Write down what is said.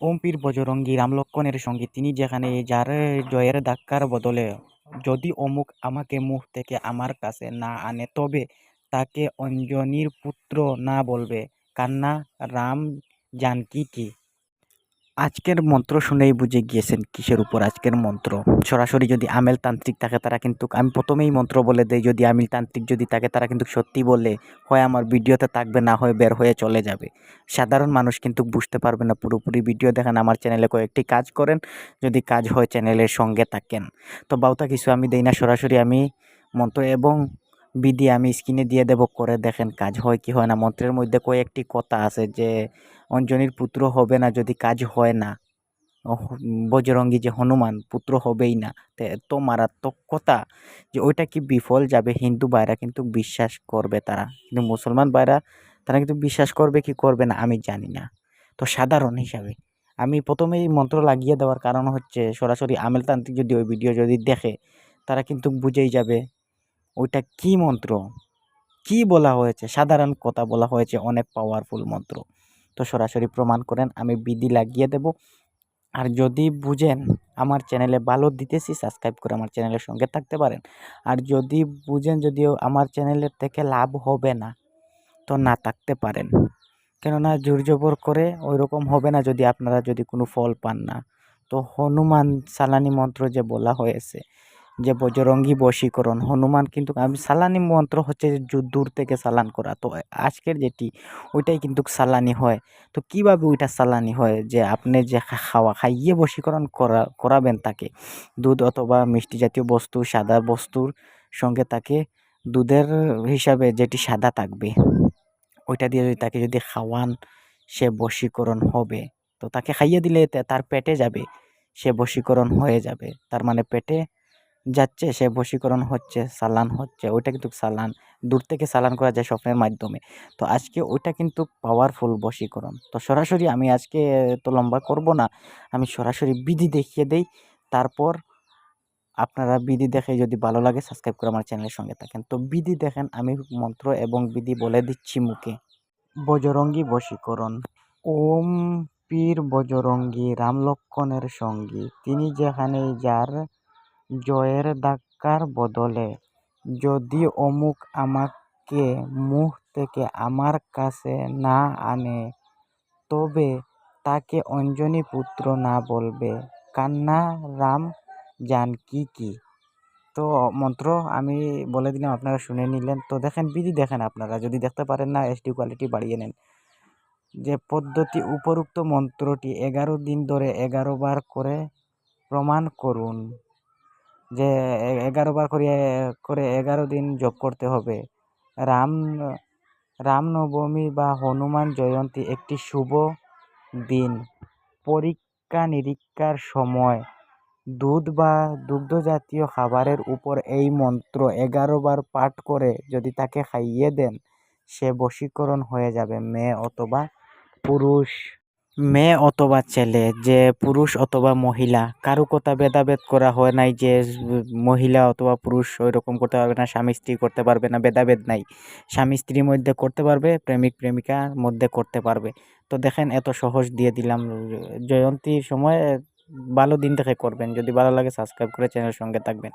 ওম পীর বজরঙ্গী রামলক্ষ্মণের সঙ্গী তিনি যেখানে, যার জয়ের ধাক্কার বদলে যদি অমুক আমাকে মুখ থেকে আমার কাছে না আনে, তবে তাকে অঞ্জনীর পুত্র না বলবে। কান্না, রাম জানকি কি? আজকের মন্ত্র শুনেই বুঝে গিয়েছেন কিসের উপর আজকের মন্ত্র? সরাসরি যদি আমেল তান্ত্রিক থাকে, তারা কিন্তু আমি প্রথমেই মন্ত্র বলে দেই, যদি আমিল তান্ত্রিক যদি থাকে, তারা কিন্তু সত্যি বলে হয় আমার ভিডিওতে থাকবে, না হয় বের হয়ে চলে যাবে। সাধারণ মানুষ কিন্তু বুঝতে পারবে না, পুরোপুরি ভিডিও দেখেন, আমার চ্যানেলে কয়েকটি কাজ করেন, যদি কাজ হয় চ্যানেলের সঙ্গে থাকেন। তো বাউতা কিছু আমি দেই না, সরাসরি আমি মন্ত্র এবং বিধি আমি স্ক্রিনে দিয়ে দেব, করে দেখেন কাজ হয় কি হয় না। মন্ত্রের মধ্যে কয়েকটি কথা আছে যে, অঞ্জনীর পুত্র হবে না যদি কাজ হয় না। বজরঙ্গী যে হনুমান, পুত্র হবেই না। এত মারাত্মক কথা যে ওইটা কি বিফল যাবে? হিন্দু ভাইরা কিন্তু বিশ্বাস করবে তারা। কিন্তু মুসলমান ভাইরা, তারা কিন্তু বিশ্বাস করবে কি করবে না, আমি জানি না। তো সাধারণ হিসাবে, আমি প্রথমেই মন্ত্র লাগিয়ে দেওয়ার কারণ হচ্ছে সরাসরি আমেলতান্ত্রিক যদি ওই ভিডিও যদি দেখে, তারা কিন্তু বুঝেই যাবে ওইটা কি মন্ত্র? কি বলা হয়েছে? সাধারণ কথা বলা হয়েছে, অনেক পাওয়ারফুল মন্ত্র। তো সরাসরি প্রমাণ করেন, আমি বিধি লাগিয়ে দেব। আর যদি বুঝেন, আমার চ্যানেলে ভালো দিতেছি সাবস্ক্রাইব করে আমার চ্যানেলের সঙ্গে থাকতে পারেন। আর যদি বুঝেন, যদিও আমার চ্যানেলের থেকে লাভ হবে না, তো না থাকতে পারেন। কেননা জোর করে ওই রকম হবে না, যদি আপনারা যদি কোনো ফল পান না। তো হনুমান সালানি মন্ত্র যে বলা হয়েছে যে বজরঙ্গী বশীকরণ। হনুমান কিন্তু আমি সালানি মন্ত্র হচ্ছে যে দূর থেকে সালান করা। তো আজকের যেটি, ওইটাই কিন্তু সালানি হয়। তো কীভাবে ওইটা সালানি হয়? যে আপনি যে খাওয়া, খাইয়ে বশীকরণ করা, করাবেন তাকে। দুধ অথবা মিষ্টি জাতীয় বস্তু, সাদা বস্তুর সঙ্গে তাকে দুধের হিসাবে যেটি সাদা থাকবে, ওইটা দিয়ে যদি তাকে যদি খাওয়ান, সে বশীকরণ হবে। তো তাকে খাইয়ে দিলে তার পেটে যাবে, সে বশীকরণ হয়ে যাবে। তার মানে পেটে যাচ্ছে, সে বশীকরণ হচ্ছে সালান হচ্ছে, ওইটা কিন্তু সালান দূর থেকে সালান করা যায় স্বপ্নের মাধ্যমে। তো আজকে ওইটা কিন্তু পাওয়ারফুল বশীকরণ। তো সরাসরি আমি আজকে তো লম্বা করব না, আমি সরাসরি বিধি দেখিয়ে দেই, তারপর আপনারা বিধি দেখে যদি ভালো লাগে সাবস্ক্রাইব করে আমার চ্যানেলের সঙ্গে থাকেন। তো বিধি দেখেন, আমি মন্ত্র এবং বিধি বলে দিচ্ছি মুখে। বজরঙ্গী বশীকরণ। ওম পীর বজরঙ্গী রামলক্ষ্মণের সঙ্গী, তিনি যেখানে যার জয়ের ধাক্কার বদলে। যদি অমুক আমাকে মুখ থেকে আমার কাছে না আনে, তবে তাকে অঞ্জনী পুত্র না বলবে। কান্না রাম জানকী কি তো, মন্ত্র, আমি বলে দিলাম, আপনারা শুনে নিলেন। তো, দেখেন, বিধি দেখেন আপনারা। যদি দেখতে পারেন না এসডি কোয়ালিটি বাড়িয়ে নেন। যে পদ্ধতি উপরুক্ত মন্ত্রটি এগারো দিন ধরে এগারো বার করে প্রমাণ করুন। যে এগারো বার করে করে এগারো দিন জপ করতে হবে। রাম, রামনবমী বা হনুমান জয়ন্তী একটি শুভ দিন। পরীক্ষা নিরীক্ষার সময় দুধ বা দুগ্ধজাতীয় খাবারের উপর এই মন্ত্র এগারো বার পাঠ করে যদি তাকে খাইয়ে দেন, সে বশীকরণ হয়ে যাবে, মেয়ে অথবা পুরুষ। মেয়ে অথবা ছেলে, যে পুরুষ অথবা মহিলা, কারও কথা ভেদাভেদ করা হয় নাই যে মহিলা অথবা পুরুষ ওই রকম করতে পারবে না, স্বামী স্ত্রী করতে পারবে না, ভেদাভেদ নাই। স্বামী স্ত্রীর মধ্যে করতে পারবে, প্রেমিক প্রেমিকার মধ্যে করতে পারবে। তো দেখেন এত সহজ দিয়ে দিলাম জয়ন্তীর সময় ভালো দিন দেখে করবেন, যদি ভালো লাগে সাবস্ক্রাইব করে চ্যানেলের সঙ্গে থাকবেন।